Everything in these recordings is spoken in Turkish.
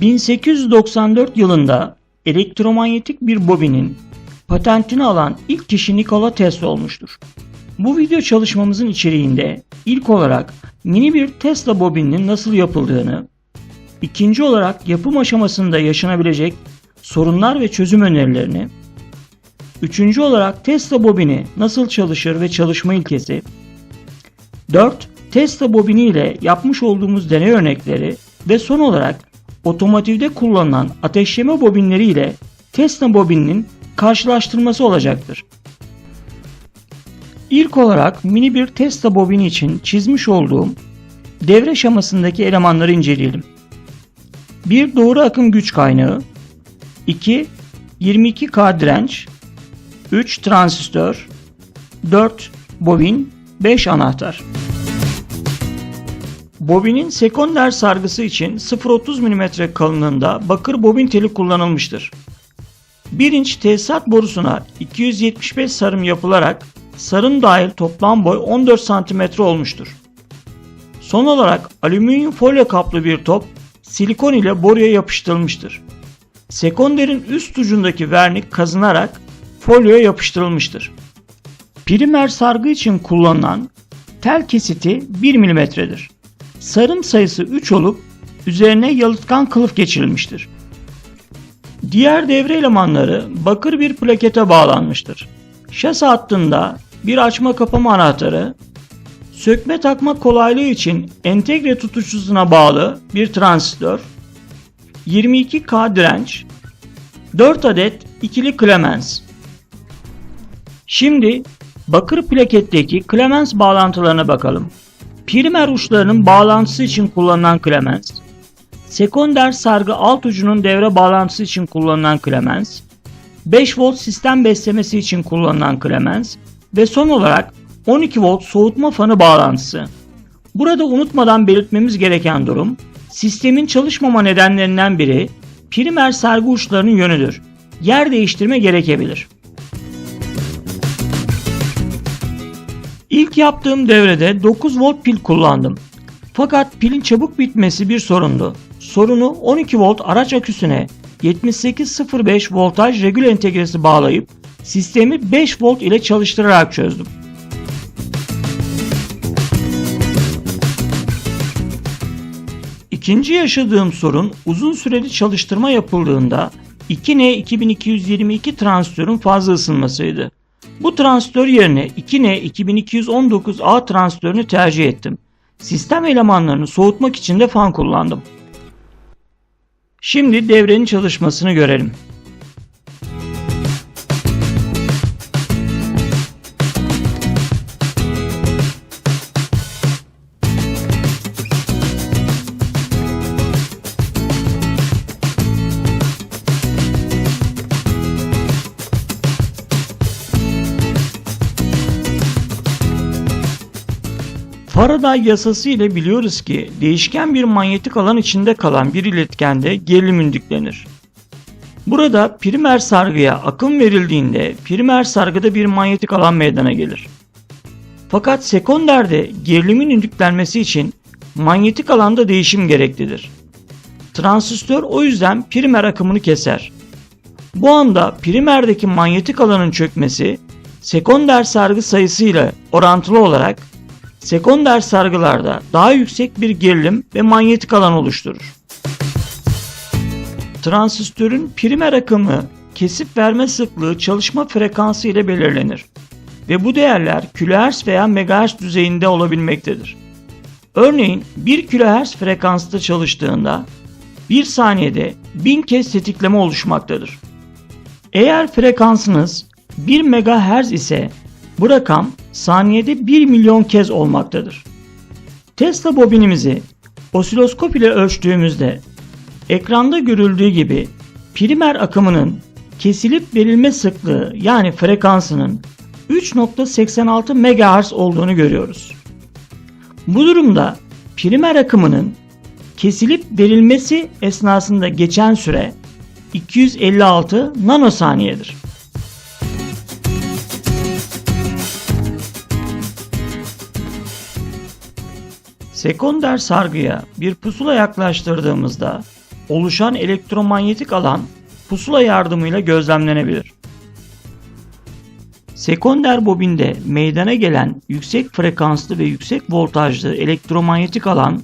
1894 yılında elektromanyetik bir bobinin patentini alan ilk kişi Nikola Tesla olmuştur. Bu video çalışmamızın içeriğinde ilk olarak mini bir Tesla bobininin nasıl yapıldığını, ikinci olarak yapım aşamasında yaşanabilecek sorunlar ve çözüm önerilerini, üçüncü olarak Tesla bobini nasıl çalışır ve çalışma ilkesi, 4. Tesla bobini ile yapmış olduğumuz deney örnekleri ve son olarak otomotivde kullanılan ateşleme bobinleri ile Tesla bobininin karşılaştırması olacaktır. İlk olarak mini bir Tesla bobini için çizmiş olduğum devre şamasındaki elemanları inceleyelim. 1 doğru akım güç kaynağı, 2 22K direnç, 3 transistör, 4 bobin, 5 anahtar. Bobinin sekonder sargısı için 0.30 mm kalınlığında bakır bobin teli kullanılmıştır. 1 inç tesisat borusuna 275 sarım yapılarak sarım dahil toplam boy 14 cm olmuştur. Son olarak alüminyum folyo kaplı bir top silikon ile boruya yapıştırılmıştır. Sekonderin üst ucundaki vernik kazınarak folyoya yapıştırılmıştır. Primer sargı için kullanılan tel kesiti 1 mm'dir. Sarım sayısı 3 olup üzerine yalıtkan kılıf geçirilmiştir. Diğer devre elemanları bakır bir plakete bağlanmıştır. Şase hattında bir açma kapama anahtarı, sökme takma kolaylığı için entegre tutucusuna bağlı bir transistör, 22K direnç, 4 adet ikili Clemens. Şimdi bakır plaketteki Clemens bağlantılarına bakalım. Primer uçlarının bağlantısı için kullanılan Clemens, sekonder sargı alt ucunun devre bağlantısı için kullanılan Clemens, 5 volt sistem beslemesi için kullanılan Clemens ve son olarak 12 volt soğutma fanı bağlantısı. Burada unutmadan belirtmemiz gereken durum, sistemin çalışmama nedenlerinden biri primer sargı uçlarının yönüdür. Yer değiştirme gerekebilir. İlk yaptığım devrede 9 volt pil kullandım. Fakat pilin çabuk bitmesi bir sorundu. Sorunu 12 volt araç aküsüne 7805 voltaj regül entegresi bağlayıp sistemi 5 volt ile çalıştırarak çözdüm. İkinci yaşadığım sorun uzun süreli çalıştırma yapıldığında 2N 2222 transistörün fazla ısınmasıydı. Bu transistör yerine 2N 2219A transistörünü tercih ettim. Sistem elemanlarını soğutmak için de fan kullandım. Şimdi devrenin çalışmasını görelim. Faraday yasası ile biliyoruz ki değişken bir manyetik alan içinde kalan bir iletkende gerilim ündüklenir. Burada primer sargıya akım verildiğinde primer sargıda bir manyetik alan meydana gelir. Fakat sekonderde gerilimin ündüklenmesi için manyetik alanda değişim gereklidir. Transistör o yüzden primer akımını keser. Bu anda primerdeki manyetik alanın çökmesi sekonder sargı sayısı ile orantılı olarak sekonder sargılarda daha yüksek bir gerilim ve manyetik alan oluşturur. Transistörün primer akımı kesip verme sıklığı çalışma frekansı ile belirlenir ve bu değerler kHz veya MHz düzeyinde olabilmektedir. Örneğin 1 kHz frekansta çalıştığında 1 saniyede 1000 kez tetikleme oluşmaktadır. Eğer frekansınız 1 MHz ise bu rakam saniyede 1 milyon kez olmaktadır. Tesla bobinimizi osiloskop ile ölçtüğümüzde ekranda görüldüğü gibi primer akımının kesilip verilme sıklığı yani frekansının 3.86 MHz olduğunu görüyoruz. Bu durumda primer akımının kesilip verilmesi esnasında geçen süre 256 nanosaniyedir. Sekonder sargıya bir pusula yaklaştırdığımızda oluşan elektromanyetik alan pusula yardımıyla gözlemlenebilir. Sekonder bobinde meydana gelen yüksek frekanslı ve yüksek voltajlı elektromanyetik alan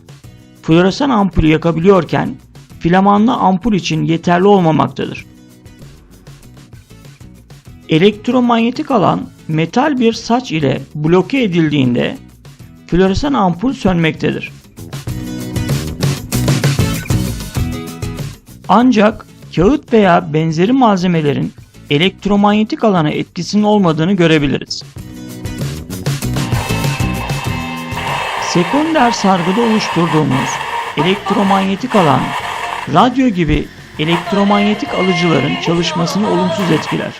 floresan ampulü yakabiliyorken filamanlı ampul için yeterli olmamaktadır. Elektromanyetik alan metal bir saç ile bloke edildiğinde floresan ampul sönmektedir. Ancak kağıt veya benzeri malzemelerin elektromanyetik alana etkisinin olmadığını görebiliriz. Sekonder sargıda oluşturduğumuz elektromanyetik alan, radyo gibi elektromanyetik alıcıların çalışmasını olumsuz etkiler.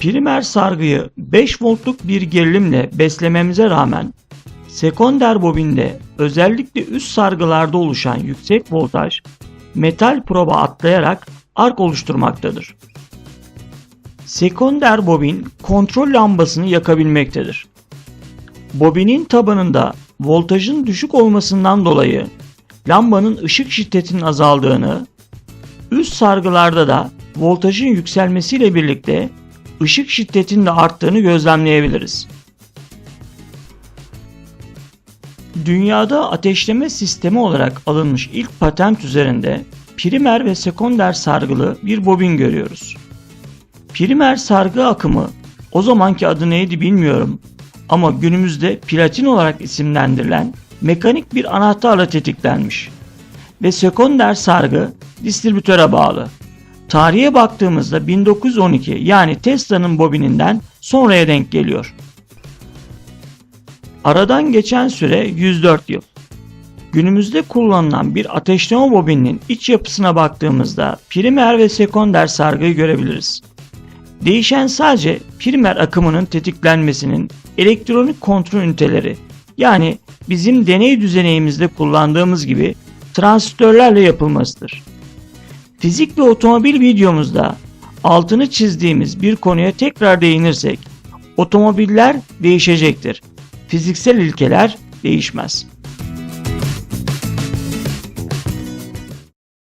Primer sargıyı 5 voltluk bir gerilimle beslememize rağmen sekonder bobinde özellikle üst sargılarda oluşan yüksek voltaj metal proba atlayarak ark oluşturmaktadır. Sekonder bobin kontrol lambasını yakabilmektedir. Bobinin tabanında voltajın düşük olmasından dolayı lambanın ışık şiddetinin azaldığını, üst sargılarda da voltajın yükselmesiyle birlikte ışık şiddetinin de arttığını gözlemleyebiliriz. Dünyada ateşleme sistemi olarak alınmış ilk patent üzerinde primer ve sekonder sargılı bir bobin görüyoruz. Primer sargı akımı o zamanki adı neydi bilmiyorum ama günümüzde platin olarak isimlendirilen mekanik bir anahtarla tetiklenmiş ve sekonder sargı distribütöre bağlı. Tarihe baktığımızda 1912 yani Tesla'nın bobininden sonraya denk geliyor. Aradan geçen süre 104 yıl. Günümüzde kullanılan bir ateşleme bobininin iç yapısına baktığımızda primer ve sekonder sargıyı görebiliriz. Değişen sadece primer akımının tetiklenmesinin elektronik kontrol üniteleri yani bizim deney düzeneğimizde kullandığımız gibi transistörlerle yapılmasıdır. Fizik ve otomobil videomuzda altını çizdiğimiz bir konuya tekrar değinirsek otomobiller değişecektir. Fiziksel ilkeler değişmez.